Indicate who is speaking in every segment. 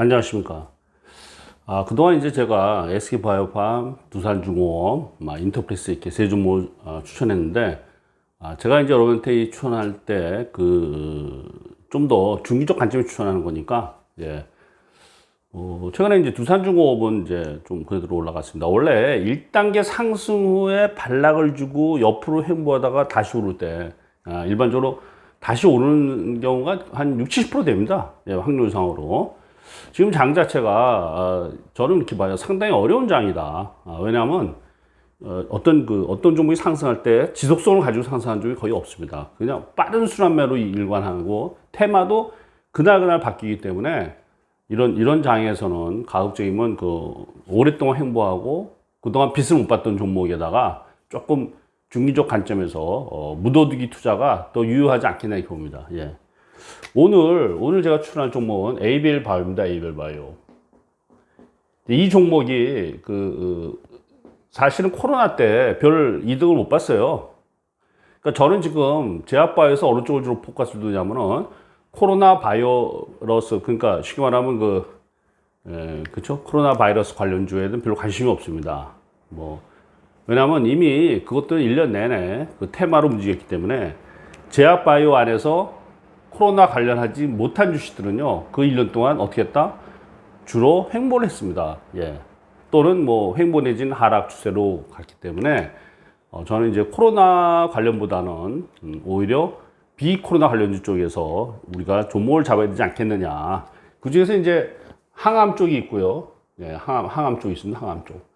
Speaker 1: 안녕하십니까. 아, 그동안 이제 제가 SK바이오팜, 두산중공업, 막 인터프레스 이렇게 세 종목 어, 추천했는데, 아, 제가 이제 여러분한테 추천할 때 그, 좀 더 중기적 관점에 추천하는 거니까, 예. 어, 최근에 이제 두산중공업은 이제 좀 그래도 올라갔습니다. 원래 1단계 상승 후에 반락을 주고 옆으로 횡보하다가 다시 오를 때, 아, 일반적으로 다시 오르는 경우가 한 60, 70% 됩니다. 예, 확률상으로. 지금 장 자체가 아, 저는 이렇게 봐요. 상당히 어려운 장이다. 아, 왜냐하면 어, 어떤 그 어떤 종목이 상승할 때 지속성을 가지고 상승하는 종이 거의 없습니다. 그냥 빠른 순환매로 일관하고 테마도 그날 그날 바뀌기 때문에 이런 이런 장에서는 가급적이면 그 오랫동안 행보하고 그동안 빚을 못 받던 종목에다가 조금 중기적 관점에서 어, 묻어두기 투자가 더 유효하지 않겠나 이렇게 봅니다. 예. 오늘 오늘 제가 출연할 종목은 ABL 바이오입니다. ABL 바이오. 이 종목이 그 어, 사실은 코로나 때 별 이득을 못 봤어요. 그러니까 저는 지금 제약바이오에서 어느 쪽을 주로 포커스를 두냐면은 코로나 바이러스 그러니까 쉽게 말하면 그 예, 그쵸 코로나 바이러스 관련주에는 별로 관심이 없습니다. 뭐 왜냐하면 이미 그것들은 1년 내내 그 테마로 움직였기 때문에 제약바이오 안에서 코로나 관련하지 못한 주식들은요, 그 1년 동안 어떻게 했다? 주로 횡보를 했습니다. 예. 또는 뭐 횡보 내지는 하락 추세로 갔기 때문에 어, 저는 이제 코로나 관련보다는 음, 오히려 비코로나 관련주 쪽에서 우리가 종목을 잡아야 되지 않겠느냐. 그 중에서 이제 항암 쪽이 있고요. 예, 항암, 항암 쪽이 있습니다. 항암 쪽.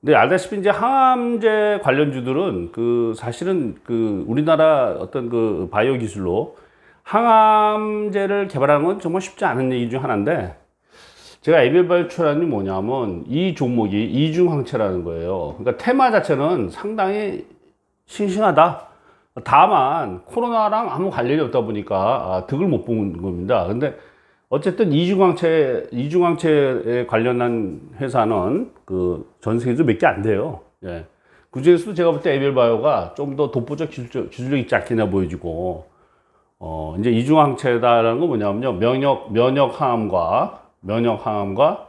Speaker 1: 근데 알다시피 이제 항암제 관련주들은 그 사실은 그 우리나라 어떤 그 바이오 기술로 항암제를 개발하는 건 정말 쉽지 않은 얘기 중 하나인데 제가 에비바이오출하는 뭐냐면 이 종목이 이중항체라는 거예요. 그러니까 테마 자체는 상당히 싱싱하다. 다만 코로나랑 아무 관련이 없다 보니까 아, 득을 못 본 겁니다. 근데 어쨌든 이중항체 이중항체에 관련한 회사는 그 전 세계에서 몇 개 안 돼요. 예. 그 중에서도 제가 볼 때 에비바이오가 좀 더 독보적 기술적, 기술력 있지 않겠냐 보여지고 어, 이제 이중항체다라는 건 뭐냐면요. 면역, 면역 항암과, 면역 항암과,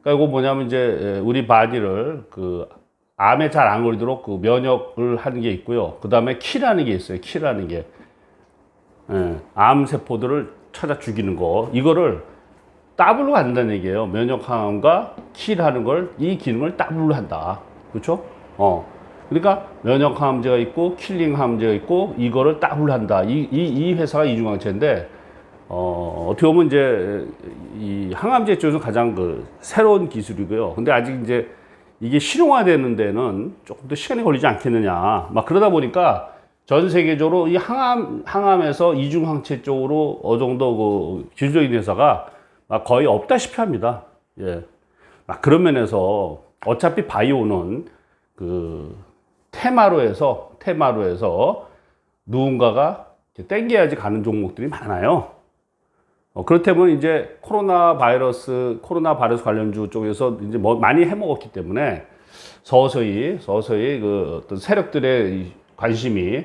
Speaker 1: 그러니까 이거 뭐냐면 이제 우리 바디를 그 암에 잘 안 걸리도록 그 면역을 하는 게 있고요. 그 다음에 키라는 게 있어요. 키라는 게. 예, 암 세포들을 찾아 죽이는 거. 이거를 더블로 한다는 얘기예요. 면역 항암과 키라는 걸, 이 기능을 더블로 한다. 그렇죠? 어. 그러니까 면역 항암제가 있고 킬링 항암제가 있고 이거를 더블 한다. 이, 이, 이 회사가 이중항체인데 어, 어떻게 보면 이제 이 항암제 쪽에서 가장 그 새로운 기술이고요. 근데 아직 이제 이게 실용화되는 데는 조금 더 시간이 걸리지 않겠느냐. 막 그러다 보니까 전 세계적으로 이 항암, 항암에서 이중항체 쪽으로 어느 정도 그 기술적인 회사가 막 거의 없다시피 합니다. 예. 막 그런 면에서 어차피 바이오는 그 테마로 해서 테마로 해서 누군가가 땡겨야지 가는 종목들이 많아요. 어, 그렇다면 이제 코로나 바이러스 코로나 바이러스 관련주 쪽에서 이제 뭐 많이 해먹었기 때문에 서서히 서서히 그 어떤 세력들의 관심이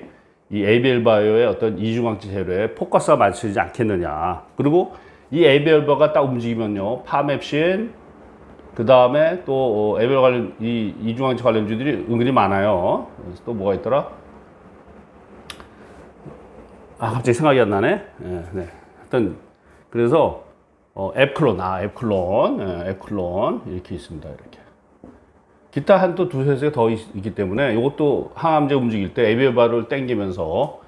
Speaker 1: 이 ABL 바이오의 어떤 이중항체 재료에 포커스가 맞추지 않겠느냐. 그리고 이 ABL 바가 딱 움직이면요, 파맵신 그 다음에 또 어, 에벨 관련 이 이중항체 관련주들이 은근히 많아요. 그래서 또 뭐가 있더라? 아 갑자기 생각이 안 나네. 네, 네. 하여튼 그래서 어, 앱클론, 아 앱클론, 예, 앱클론 이렇게 있습니다. 이렇게. 기타 한 또 두세 개더 있 기 때문에 이것도 항암제 움직일 때 에벨바를 땡기면서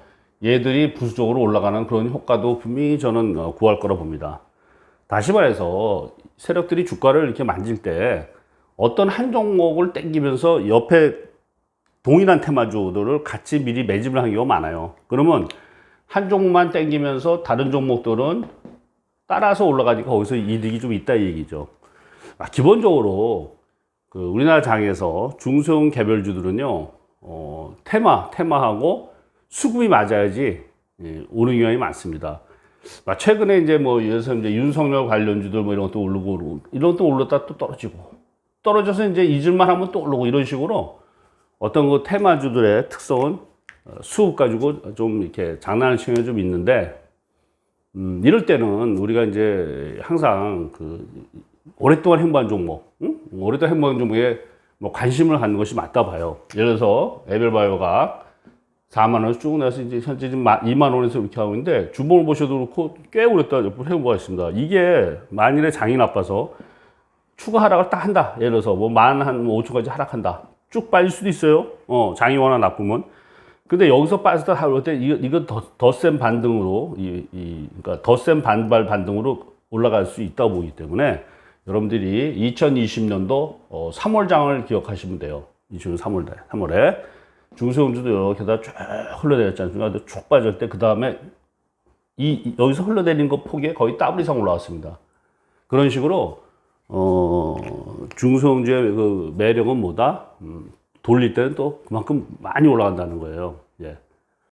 Speaker 1: 얘들이 부수적으로 올라가는 그런 효과도 분명히 저는 어, 구할 거라 봅니다. 다시 말해서 세력들이 주가를 이렇게 만질 때 어떤 한 종목을 땡기면서 옆에 동일한 테마주들을 같이 미리 매집을 하는 경우가 많아요. 그러면 한 종목만 땡기면서 다른 종목들은 따라서 올라가니까 거기서 이득이 좀 있다 이 얘기죠. 아, 기본적으로 그 우리나라 장에서 중소형 개별주들은요, 어, 테마, 테마하고 수급이 맞아야지 예, 오는 경향이 많습니다. 아, 최근에 이제 뭐 예를 들어서 이제 윤석열 관련주들 뭐 이런 것도 오르고 이런 것도 올랐다 또 떨어지고 떨어져서 이제 잊을만 하면 또 오르고 이런 식으로 어떤 그 테마주들의 특성은 어, 수급 가지고 좀 이렇게 장난을 치는 좀 있는데 음, 이럴 때는 우리가 이제 항상 그 오랫동안 행보한 종목, 응? 오랫동안 행보한 종목에 뭐 관심을 갖는 것이 맞다 봐요. 예를 들어서 에벨바이오가 4만 원에서 쭉 내서 이제 현재 지금 2만 원에서 이렇게 하고 있는데 주봉을 보셔도 그렇고 꽤 오랫동안 행보가 있습니다. 이게 만일에 장이 나빠서 추가 하락을 딱 한다. 예를 들어서 뭐 만한 5초까지 하락한다. 쭉 빠질 수도 있어요. 어, 장이 워낙 나쁘면. 근데 여기서 빠졌다 할때 이거 이거 더센 반등으로 이, 이 그러니까 더 센 반발 반등으로 올라갈 수 있다고 보기 때문에 여러분들이 2020년도 어, 3월 장을 기억하시면 돼요. 20년 3월달 3월에 중소형주도 이렇게 다 쭉 흘러내렸지 않습니까? 근데 쭉 빠질 때 그 다음에 이, 이- 여기서 흘러내린 것 폭에 거의 더블 이상 올라왔습니다. 그런 식으로 어, 중소형주의 그 매력은 뭐다? 음, 돌릴 때는 또 그만큼 많이 올라간다는 거예요. 예.